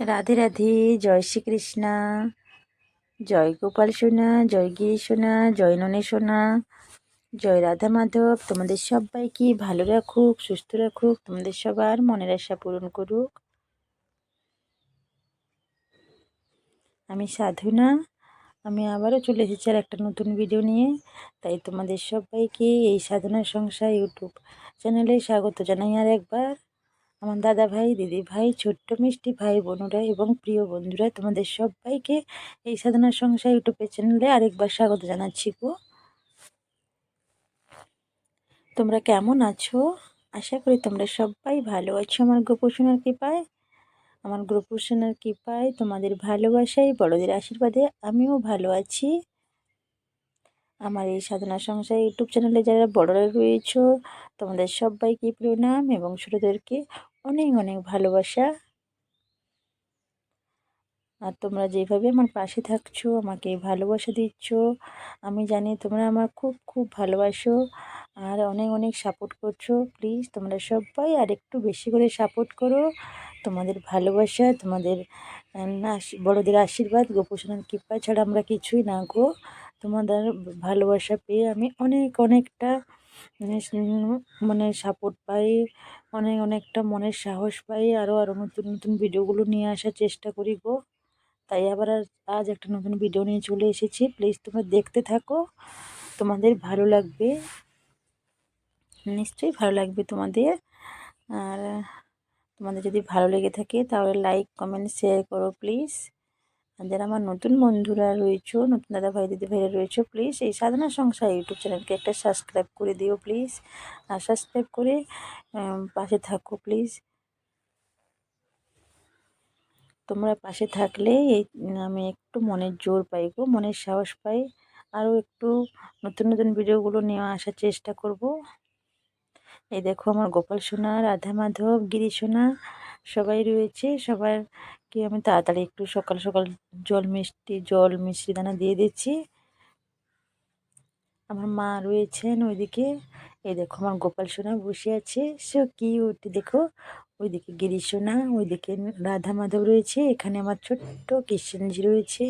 রাধে রাধে, জয় শ্রীকৃষ্ণা। জয় গোপাল সোনা, জয় গিরি সোনা, জয় ননী সোনা, জয় রাধা মাধব। তোমাদের সবাইকে ভালো রাখুক, সুস্থ রাখুক, তোমাদের সবার মনের আশা পূরণ করুক। আমি সাধুনা, আমি আবারও চলে এসেছি আর একটা নতুন ভিডিও নিয়ে। তাই তোমাদের সবাইকে এই সাধনা সংসার ইউটিউব চ্যানেলে স্বাগত জানাই আর একবার। আমার দাদা ভাই, দিদি ভাই, ছোট্ট মিষ্টি ভাই বোনরা এবং প্রিয় বন্ধুরা, তোমাদের সবাইকে এই সাধনা সংসার ইউটিউবের চ্যানেলে আরেকবার স্বাগত জানাচ্ছি গো। তোমরা কেমন আছো? আশা করি তোমরা সবাই ভালো আছো। আমার গোপোষণার কৃপায়, আমার গোপোষণার কৃপায়, তোমাদের ভালোবাসায়, বড়দের আশীর্বাদে আমিও ভালো আছি। আমার এই সাধনা সংসার ইউটিউব চ্যানেলে যারা বড়রা রয়েছ, তোমাদের সবাইকে প্রণাম এবং ছোটোদেরকে অনেক অনেক ভালোবাসা। আর তোমরা যেভাবে আমার পাশে থাকছো, আমাকে ভালোবাসা দিচ্ছ, আমি জানি তোমরা আমার খুব খুব ভালোবাসো। আর অনেক অনেক সাপোর্ট করছ। প্লিজ তোমরা সবাই আর একটু বেশি করে সাপোর্ট করো। তোমাদের ভালোবাসা, তোমাদের বড়দের আশীর্বাদ গোপোষণার কৃপা ছাড়া আমরা কিছুই না গো। তোমাদের ভালোবাসা পেয়ে আমি অনেক, অনেকটা মানে সাপোর্ট পাই, অনেক, অনেকটা মনের সাহস পাই আরও আরও নতুন নতুন ভিডিওগুলো নিয়ে আসার চেষ্টা করি গো। তাই আবার আজ একটা নতুন ভিডিও নিয়ে চলে এসেছি। প্লিজ তোমরা দেখতে থাকো, তোমাদের ভালো লাগবে। নিশ্চয়ই ভালো লাগবে তোমাদের। আর তোমাদের যদি ভালো লেগে থাকে, তাহলে লাইক কমেন্ট শেয়ার করো প্লিজ যারা আমার নতুন বন্ধুরা রয়েছো, নতুন দাদা ভাই, দিদি ভাইরা রয়েছো প্লিজ এই সাধনা সংসার ইউটিউব চ্যানেলকে একটা সাবস্ক্রাইব করে দিও প্লিজ আর সাবস্ক্রাইব করে পাশে থাকো প্লিজ তোমরা পাশে থাকলে এই আমি একটু মনের জোর পাই গো, মনের সাহস পাই। আরও একটু নতুন নতুন ভিডিওগুলো নিয়ে আসার চেষ্টা করব। এই দেখো আমার গোপাল সোনা, রাধা মাধব, গিরি সোনা সবাই রয়েছে। সবাইকে আমি তাড়াতাড়ি একটু সকাল সকাল জল মিষ্টি জল মিষ্টি দানা দিয়ে দিচ্ছি। আমার মা রয়েছেন ওইদিকে। এই দেখো আমার গোপাল সোনা বসে আছে। সে কি ওটি দেখো? ওইদিকে গিরিশোনা ওইদিকে রাধা মাধব রয়েছে। এখানে আমার ছোট্ট কৃষ্ণজি রয়েছে।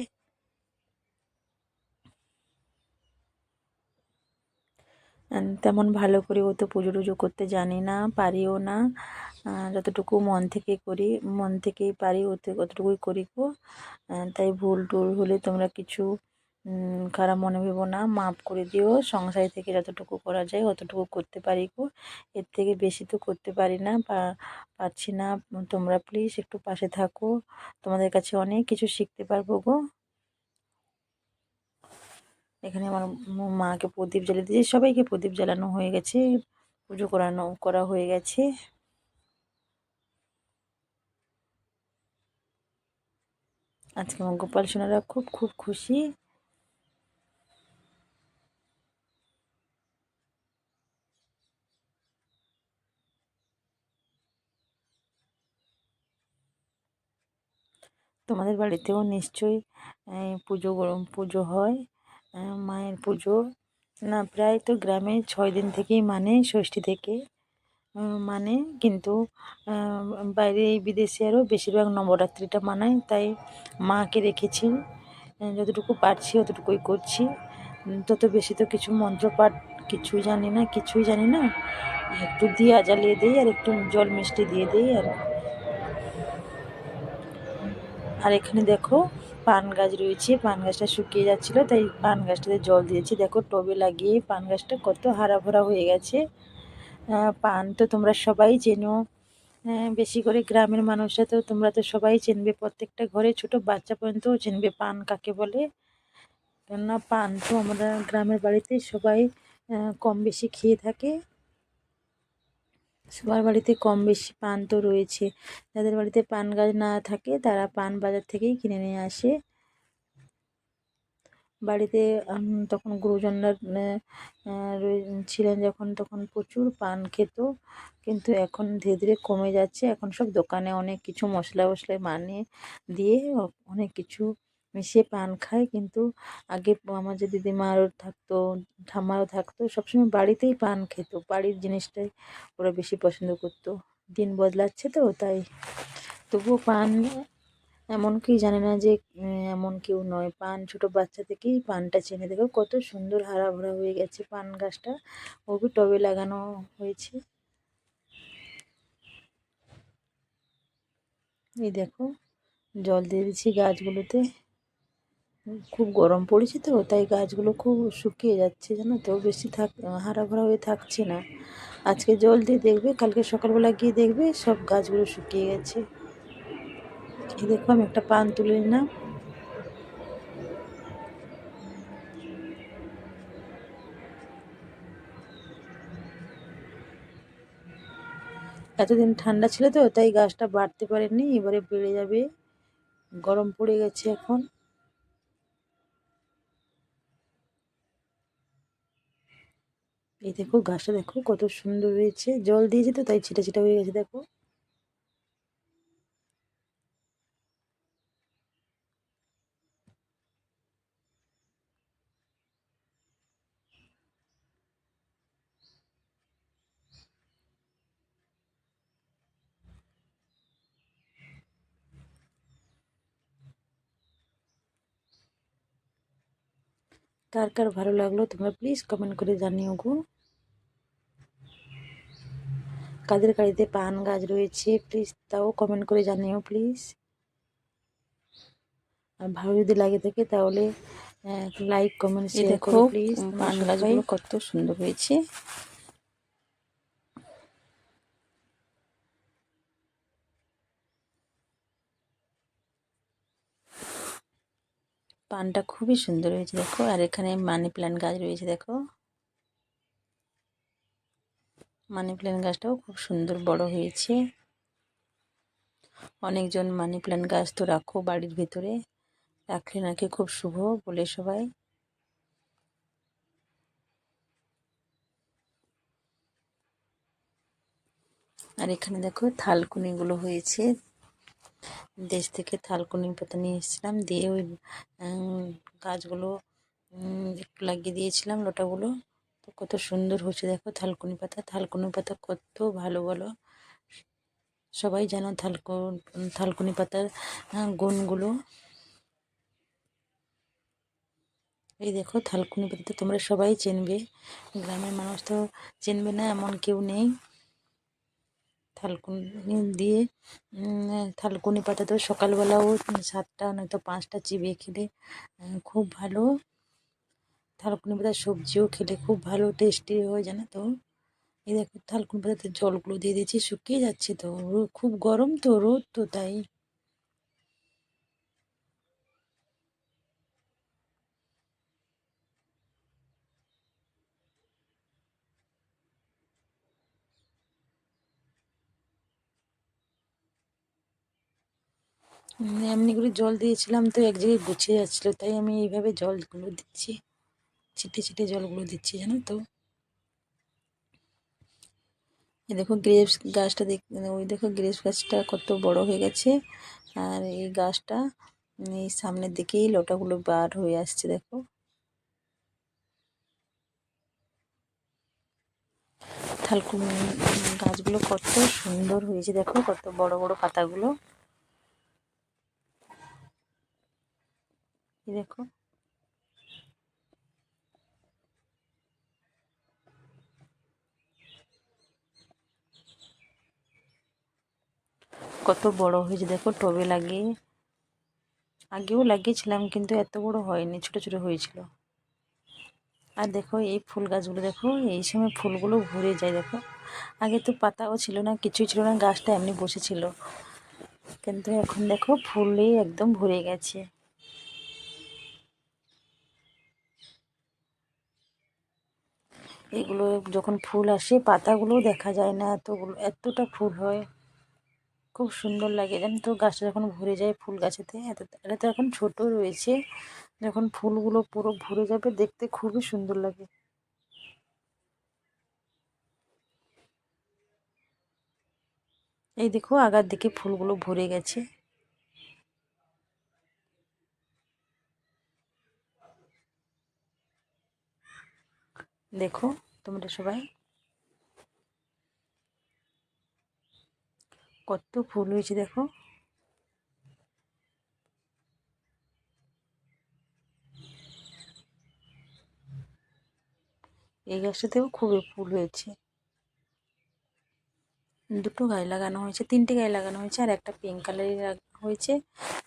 তেমন ভালো করে ও তো পুজো টুজো করতে জানি না, পারিও না। যতটুকু মন থেকে করি, মন থেকেই পারি ওতে কতটুকুই করি গো। তাই ভুল টুল হলে তোমরা কিছু খারাপ মনে ভেবো না মাপ করে দিও। সংসার থেকে যতটুকু করা যায়, অতটুকু করতে পারি গো। এর থেকে বেশি তো করতে পারি না পারছি না। তোমরা প্লিজ একটু পাশে থাকো। তোমাদের কাছে অনেক কিছু শিখতে পারব গো। এখানে আমার মাকে প্রদীপ জ্বালিয়ে দিয়েছি। সবাইকে প্রদীপ জ্বালানো হয়ে গেছে। পুজো করানো, করা হয়ে গেছে। আজকে আমার গোপাল সোনারা খুব খুব খুশি। তোমাদের বাড়িতেও নিশ্চয়ই পুজো পুজো হয়। মায়ের পুজো। না, প্রায় তো গ্রামে ছয় দিন থেকেই মানে ষষ্ঠী থেকে মানে কিন্তু বাইরে বিদেশে আরও বেশিরভাগ নবরাত্রিটা মানায়, তাই মাকে রেখেছি। যতটুকু পারছি অতটুকুই করছি। তত বেশি তো কিছু মন্ত্রপাঠ কিছুই জানি না, কিছুই জানি না। একটু দিয়া জ্বালিয়ে দিই আর একটু জল মিষ্টি দিয়ে দিই আর। আর এখানে দেখো পান গাছ রয়েছে, পান গাছটা শুকিয়ে যাচ্ছিল, তাই পান গাছটাতে জল দিয়েছি। দেখো, টবে লাগিয়ে পান গাছটা কত হারা ভরা হয়ে গেছে। পান তো তোমরা সবাই চেনো। বেশি করে গ্রামের মানুষরা তো তোমরা তো সবাই চেনবে, প্রত্যেকটা ঘরে ছোট বাচ্চা পর্যন্তও চেনবে পান, কাকে বলে? কেননা পান তো আমরা গ্রামের বাড়িতে সবাই কম বেশি খেয়ে থাকে। সবার বাড়িতে কম বেশি পান তো রয়েছে। যাদের বাড়িতে পান গাছ না থাকে, তারা পান বাজার থেকেই কিনে নিয়ে আসে। বাড়িতে তখন গুরুজনরা ছিলেন যখন, তখন প্রচুর পান খেত। কিন্তু এখন ধীরে ধীরে কমে যাচ্ছে। এখন সব দোকানে অনেক কিছু মশলা মশলা মানে দিয়ে অনেক কিছু মিশিয়ে পান খায়। কিন্তু আগে আমার যে দিদিমারও থাকতো, ঠাম্মারও থাকতো, সবসময় বাড়িতেই পান খেত। বাড়ির জিনিসটাই ওরা বেশি পছন্দ করতো। দিন বদলাচ্ছে তো, তাই তবুও পান এমন কি জানে না যে এমন কেউ নয়। পান ছোট বাচ্চা থেকেই পানটা চেনে। দেখো কত সুন্দর হারা ভরা হয়ে গেছে পান গাছটা। ওকে টবে লাগানো হয়েছে। এই দেখো, জল দিয়ে দিচ্ছি গাছগুলোতে। খুব গরম পড়েছে তো, তাই গাছগুলো খুব শুকিয়ে যাচ্ছে, জানো তো? বেশি থাক হারা ভরা হয়ে থাকছে না। আজকে জল দিয়ে দেখবে, কালকে সকালবেলা গিয়ে দেখবে সব গাছগুলো শুকিয়ে গেছে। এই দেখো, আমি একটা পান তুলে নিলাম। এতদিন ঠান্ডা ছিল তো, তাই গাছটা বাড়তে পারেনি, এবারে বেড়ে যাবে। গরম পড়ে গেছে এখন। এই দেখো গাছটা দেখো কত সুন্দর হয়েছে। জল দিয়েছে তো, তাই ছিটা ছিটা হয়ে গেছে, দেখো। কার কার ভালো লাগল তোমরা প্লিজ কমেন্ট করে জানিও গো। কাদের গাড়িতে পান গাছ রয়েছে প্লিজ তাও কমেন্ট করে জানিও প্লিজ আর ভালো যদি লাগে থাকে তাহলে লাইক কমেন্ট শেয়ার করো প্লিজ পান গাছগুলো কত সুন্দর হয়েছে। পানটা খুবই সুন্দর হয়েছে দেখো। আর এখানে মানি প্ল্যান্ট গাছ রয়েছে দেখো। মানি প্ল্যান্ট গাছটাও খুব সুন্দর বড় হয়েছে। অনেকজন মানি প্ল্যান্ট গাছ তো রাখো বাড়ির ভিতরে। রাখলে নাকি খুব শুভ বলে সবাই। আর এখানে দেখো থালকুনিগুলো হয়েছে। দেশ থেকে থালকুনি পাতা নিয়ে এসেছিলাম, দিয়ে ওই গাছগুলো একটু লাগিয়ে দিয়েছিলাম লোটাগুলো। তো কত সুন্দর হচ্ছে দেখো থালকুনি পাতা থালকুনি পাতা কত ভালো বলো। সবাই জানো থালকু থালকুনি পাতার গুণগুলো। এই দেখো থালকুনি পাতা তো তোমরা সবাই চিনবে। গ্রামের মানুষ তো চিনবে না, এমন কেউ নেই। থালকুনি দিয়ে থালকুনি পাতা তো সকালবেলাও সাতটা নয়তো পাঁচটা চিবিয়ে খেলে খুব ভালো। থালকুনি পাতার সবজিও খেলে খুব ভালো টেস্টি হয়, জানো তো? এই দেখো, থালকুনি পাতাতে জলগুলো দিয়ে দিয়েছি, শুকিয়ে যাচ্ছে তো। খুব গরম তো, রোদ তো তাই। এমনি করে জল দিয়েছিলাম তো এক জায়গায় গুছিয়ে যাচ্ছিল, তাই আমি এইভাবে জলগুলো দিচ্ছি। ছিটে ছিটে জলগুলো দিচ্ছি, জানো তো? এই দেখো গ্রেপস গাছটা দেখ ওই দেখো গ্রেপস গাছটা কত বড় হয়ে গেছে। আর এই গাছটা এই সামনের দিকেই লতাগুলো বার হয়ে আসছে, দেখো। থালকুনি গাছগুলো কত সুন্দর হয়েছে, দেখো, কত বড় বড় পাতাগুলো। দেখো। কত বড় হয়েছে দেখো, টবে লাগিয়ে। আগেও লাগিয়েছিলাম কিন্তু এত বড় হয়নি, ছোট ছোট হয়েছিল। আর দেখো এই ফুল গাছগুলো, দেখো, এই সময় ফুলগুলো ভরে যায়, দেখো। আগে তো পাতাও ছিল না, কিছুই ছিল না, গাছটা এমনি বসেছিল। কিন্তু এখন দেখো ফুলে একদম ভরে গেছে। এগুলো যখন ফুল আসে, পাতাগুলোও দেখা যায় না, এতগুলো, এতটা ফুল হয়। খুব সুন্দর লাগে। জানো তো গাছটা যখন ভরে যায় ফুল গাছেতে এটা তো এখন ছোট রয়েছে। যখন ফুলগুলো পুরো ভরে যাবে দেখতে খুবই সুন্দর লাগে। এই দেখো আগার দিকে ফুলগুলো ভরে গেছে। দেখো তোমরা সবাই। কত ফুল হয়েছে দেখো। এই গাছটাতেও খুবই ফুল হয়েছে। দুটো গায়ে লাগানো হয়েছে, তিনটে গায়ে লাগানো হয়েছে, আর একটা পিঙ্ক কালারের হয়েছে,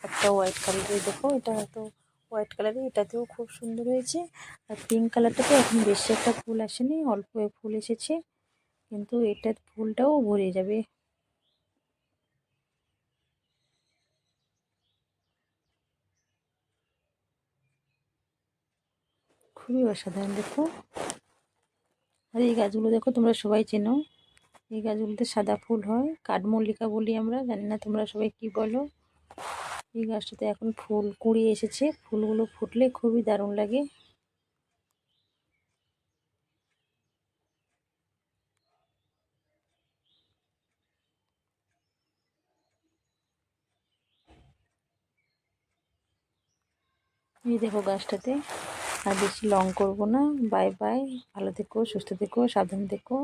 একটা হোয়াইট কালারের দেখো, এটা হয়তো হোয়াইট কালারের এটাতেও খুব সুন্দর হয়েছে। আর পিঙ্ক কালারটাতে এখন বেশি একটা ফুল আসেনি, অল্প ফুল এসেছে, কিন্তু এটার ফুলটাও ভরে যাবে। খুবই অসাধারণ, দেখো। আর এই গাছগুলো দেখো, তোমরা সবাই চেনো। এই গাছগুলোতে সাদা ফুল হয়। কাঠমল্লিকা বলি আমরা, জানি না তোমরা সবাই কি বলো। এই গাছটাতে এখন ফুল কুড়ি এসেছে। ফুলগুলো ফুটলে খুবই দারুণ লাগে। এই দেখো গাছটাতে। আর বেশি লং করব না। বাই বাই ভালো থেকো সুস্থ থেকো সাবধানে থেকো।